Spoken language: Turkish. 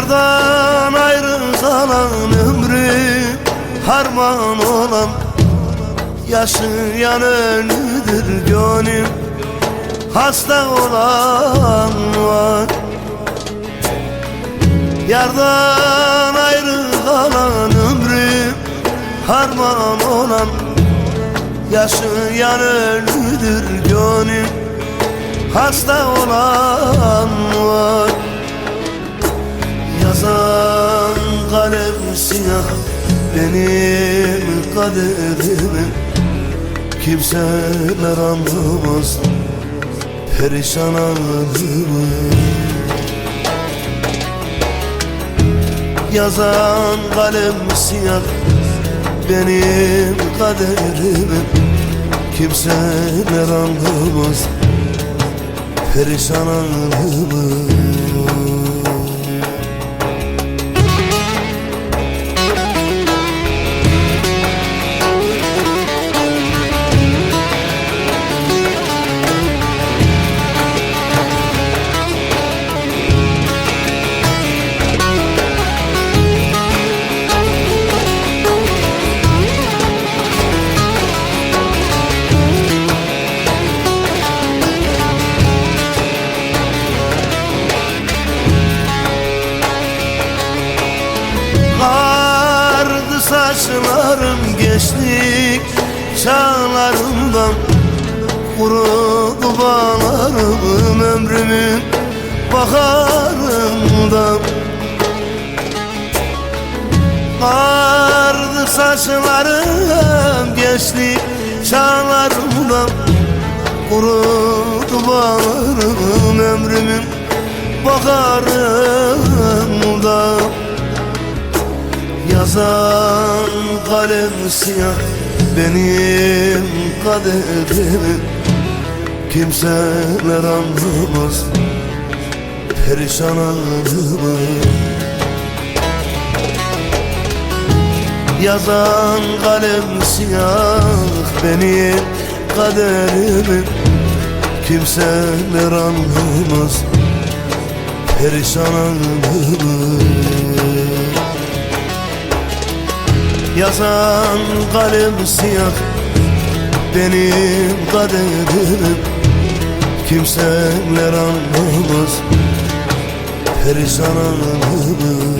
Yardan ayrı kalan ömrü harman olan Yaşayan ölüdür gönlüm Hasta olan var. Yardan ayrı ömrüm harman olan Yaşayan ölüdür gönlüm Hasta olan var Yazan kalem siyah benim kaderimi Kimseler anlamaz perişan halimi Yazan kalem siyah benim kaderimi Kimseler anlamaz perişan halimi Kardı saçlarım geçtik çağlarımdan Kurudu bağlarım ömrümün baharından Kardı saçlarım geçti çağlarımdan Kurudu bağlarım ömrümün baharından Yazan kalem siyah benim kaderimi Kimseler anlamaz perişan halimi Yazan kalem siyah benim kaderimi Kimseler anlamaz perişan halimi Yazan kalem siyah benim kaderim. Kimseler anlamaz perişan halimi